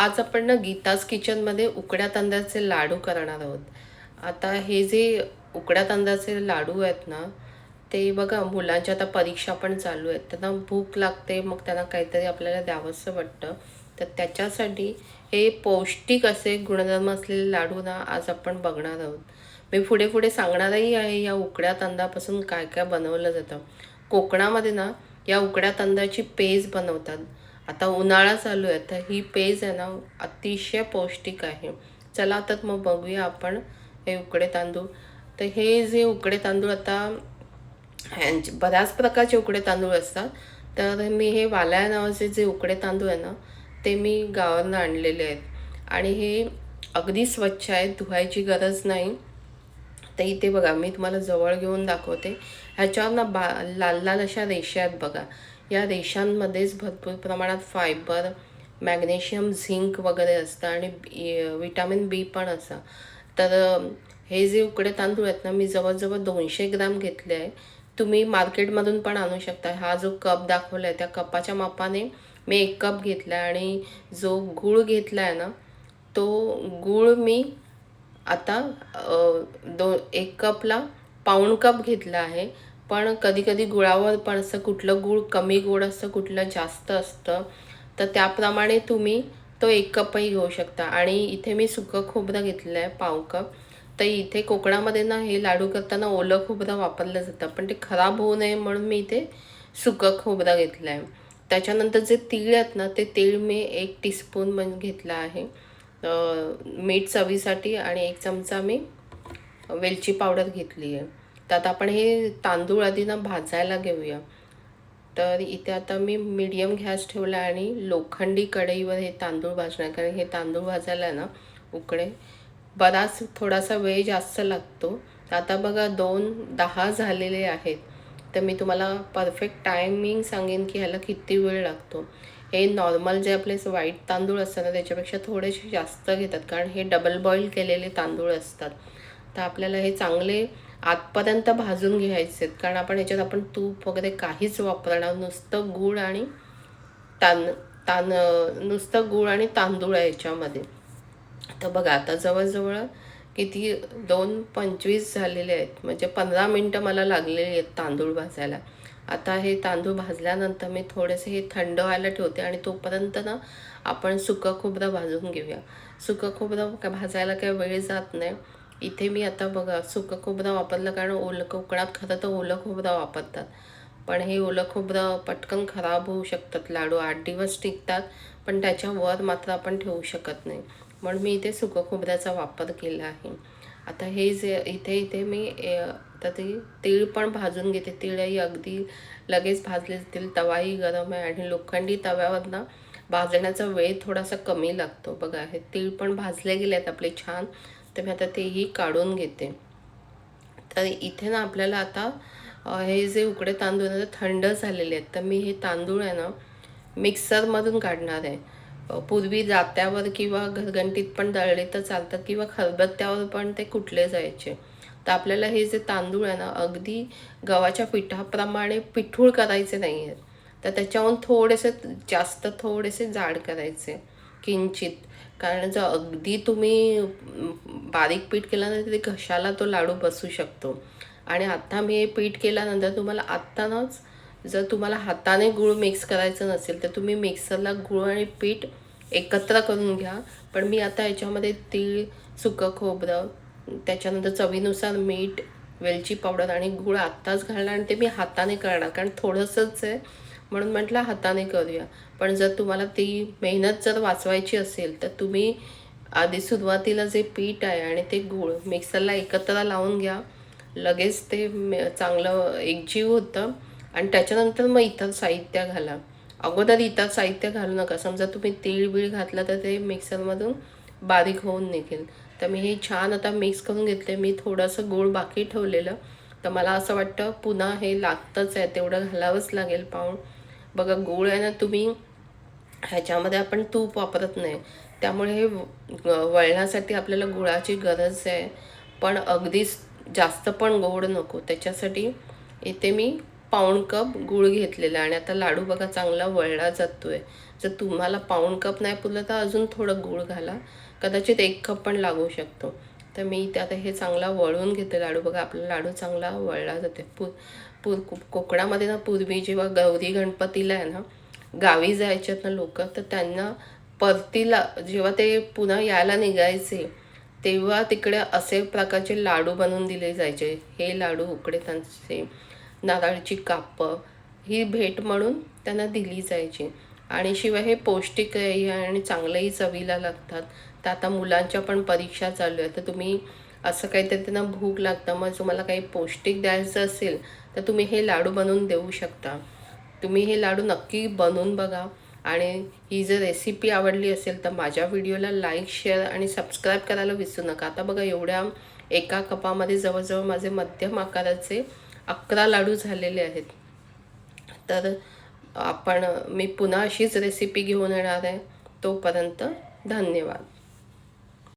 आज आपण ना गीताज किचनमध्ये उकड्या तांदळाचे लाडू करणार आहोत. आता हे जे उकड्या तांदळाचे लाडू आहेत ना ते बघा मुलांच्या आता परीक्षा पण चालू आहेत. त्यांना भूक लागते मग त्यांना काहीतरी आपल्याला द्यावंसं वाटतं. तर त्याच्यासाठी हे पौष्टिक असे गुणधर्म असलेले लाडू ना आज आपण बघणार आहोत. मी पुढे पुढे सांगणारही आहे या उकड्या तांदळापासून काय काय बनवलं जातं. कोकणामध्ये ना या उकड्या तांदळाची पेज बनवतात. आता उन्हाळा चालू आहे. तर ही पेज आहे ना अतिशय पौष्टिक आहे. चला तर मग बघूया आपण हे उकडे तांदूळ. तर हे जे उकडे तांदूळ आता ह्यांचे बऱ्याच प्रकारचे उकडे तांदूळ असतात. तर मी हे वालाया नावाचे जे उकडे तांदूळ आहे ना ते मी गावावरनं आणलेले आहेत. आणि हे अगदी स्वच्छ आहेत धुवायची गरज नाही. तर इथे बघा मी तुम्हाला जवळ घेऊन दाखवते. ह्याच्यावर ना बा लाल लाल अशा रेषा आहेत बघा. या रेषांमध्येच भरपूर प्रमाणात फायबर मॅग्नेशियम झिंक वगैरे असतं आणि विटॅमिन बी पण असतं तर हे जे उकडे तांदूळ आहेत ना मी जवळजवळ दोनशे ग्राम घेतले आहे. तुम्ही मार्केटमधून पण आणू शकता. हा जो कप दाखवला आहे त्या कपाच्या मापाने मी एक कप घेतला आहे आणि जो गूळ घेतला आहे ना तो गूळ मी आता दो एक कपला पाऊण कप घेतला आहे. पण कधीकधी गुळावर पण असं कुठलं गूळ कमी गोड असतं कुठलं जास्त असतं तर त्याप्रमाणे तुम्ही तो एक कपही घेऊ शकता. आणि इथे मी सुकं खोबरं घेतलं आहे पाव कप. तर इथे कोकणामध्ये ना हे लाडू करताना ओलं खोबरं वापरलं जातं पण ते खराब होऊ नये म्हणून मी इथे सुकं खोबरं घेतलं आहे त्याच्यानंतर जे तीळ आहेत ना ते तीळ मी एक टीस्पून म्हणजे घेतलं आहे. मीठ चवीसाठी आणि एक चमचा मी वेलची पावडर घेतली आहे. तर आपण हे तांदूळ आधी ना भाजायला घेऊया. तर इथे आता मी मीडियम गॅस ठेवला आणि लोखंडी कढईवर हे तांदूळ भाजणार. कारण हे तांदूळ भाजायला ना उकडे. बराच थोडासा वेळ जास्त लागतो. तर आता बघा दोन दहा झालेले आहेत. तर मी तुम्हाला परफेक्ट टायमिंग सांगेन की ह्याला किती वेळ लागतो. हे नॉर्मल जे आपले वाईट तांदूळ असतात ना त्याच्यापेक्षा थोडेसे जास्त घेतात. कारण हे डबल बॉईल केलेले तांदूळ असतात. तर आपल्याला हे चांगले आतपर्यंत भाजून घ्यायचे आहेत. कारण आपण याच्यात आपण तूप वगैरे काहीच वापरणार नुसतं गूळ आणि तान तान नुसतं गूळ आणि तांदूळ आहे याच्यामध्ये. तर बघा आता जवळजवळ किती दोन पंचवीस झालेले आहेत. म्हणजे पंधरा मिनटं मला लागलेली आहेत तांदूळ भाजायला. आता हे तांदूळ भाजल्यानंतर मी थोडेसे हे थंड व्हायला ठेवते आणि तोपर्यंत ना आपण सुकं खोबरं भाजून घेऊया. सुकं खोबरं भाजायला काय वेळ जात नाही. इथे मी आता बघा सुकं खोबरं वापरलं कारण ओलं कोकणात खरं तर ओलं खोबरं वापरतात. पण हे ओलं खोबरं पटकन खराब होऊ शकतात लाडू आठ दिवस टिकतात पण त्याच्यावर मात्र आपण ठेवू शकत नाही. म्हणून मी इथे सुकं खोबऱ्याचा वापर केला आहे. आता हे जे इथे इथे मी आता ते तीळ पण भाजून घेते. तीळही अगदी लगेच भाजले जातील. तवाही गरम आहे आणि लोखंडी तव्यावर ना भाजण्याचा वेळ थोडासा कमी लागतो. बघा हे तीळ पण भाजले गेले आहेत आपले छान. तर मी आता तेही काढून घेते. तर इथे ना आपल्याला आता हे जे उकडे तांदूळ आहे थंड झालेले आहेत. तर मी हे तांदूळ आहे ना मिक्सरमधून काढणार आहे. पूर्वी जात्यावर किंवा घरघंटीत पण दळले तर चालतात किंवा खरबत्त्यावर पण ते कुटले जायचे. तर आपल्याला हे जे तांदूळ आहे ना अगदी गव्हाच्या पिठाप्रमाणे पिठूळ करायचे नाही आहेत. तर त्याच्याहून थोडेसे जास्त थोडेसे जाड करायचे किंचित. कारण जर अगदी तुम्ही बारीक पीठ केल्यानंतर तिथे घशाला तो लाडू बसू शकतो. आणि आत्ता मी हे पीठ केल्यानंतर तुम्हाला आत्तानाच जर तुम्हाला हाताने गूळ मिक्स करायचं नसेल तर तुम्ही मिक्सरला गूळ आणि पीठ एकत्र करून घ्या. पण मी आता याच्यामध्ये तीळ सुकं खोबरं त्याच्यानंतर चवीनुसार मीठ वेलची पावडर आणि गूळ आत्ताच घालणार आणि ते मी हाताने करणार. कारण थोडंसंच आहे म्हणून म्हटलं हाताने करूया. पण जर तुम्हाला ती मेहनत जर वाचवायची असेल तर तुम्ही आधी सुरुवातीला जे पीठ आहे आणि ते गूळ मिक्सरला एकत्र लावून घ्या. लगेच ते चांगलं एकजीव होतं. आणि त्याच्यानंतर मग इतर साहित्य घाला. अगोदर इतर साहित्य घालू नका. समजा तुम्ही तीळ बीळ घातलं तर ते मिक्सरमधून बारीक होऊन निघेल. तर मी हे छान आता मिक्स करून घेतले मी थोडंसं गूळ बाकी ठेवलेलं. तर मला असं वाटतं पुन्हा हे लागतंच आहे. तेवढं घालावंच लागेल पाहून. बघा गूळ आहे ना तुम्ही ह्याच्यामध्ये आपण तूप वापरत नाही. त्यामुळे हे वळण्यासाठी आपल्याला गुळाची गरज आहे. पण अगदीच जास्त पण गोड नको. त्याच्यासाठी इथे मी पाऊण कप गूळ घेतलेला आहे. आणि आता लाडू बघा चांगला वळला जातो आहे जर तुम्हाला पाऊण कप नाही पुरलं तर अजून थोडं गूळ घाला. कदाचित एक कप पण लागू शकतो. तर मी इथे आता हे चांगला वळून घेते लाडू. बघा आपला लाडू चांगला वळला जाते पूर पूर कोकणामध्ये ना पूर्वी जेव्हा गौरी गणपतीला आहे ना गावी जायच्यात ना लोक तर त्यांना परतीला जेव्हा ते पुन्हा यायला निघायचे तेव्हा तिकडे असे प्रकारचे लाडू बनवून दिले जायचे. हे लाडू उकडे त्यांचे नारळाची कापं ही भेट म्हणून त्यांना दिली जायची. आणि शिवाय हे पौष्टिक आहे आणि चांगलंही चवीला लागतात. तर आता मुलांच्या पण परीक्षा चालू आहे तर तुम्ही असं काहीतरी त्यांना भूक लागतं मग तुम्हाला काही पौष्टिक द्यायचं असेल तर तुम्ही हे लाडू बनवून देऊ शकता. तुम्ही हे लाडू नक्की बनवून बघा. आणि ही जर रेसिपी आवडली असेल तर माझ्या व्हिडिओला लाईक शेअर आणि सबस्क्राईब करायला विसरू नका. आता बघा एवढ्या एका कपामध्ये जवळजवळ माझे मध्यम आकाराचे अकरा लाडू झालेले आहेत. तर आपण मी पुन्हा अशीच रेसिपी घेऊन येणार आहे. तोपर्यंत धन्यवाद.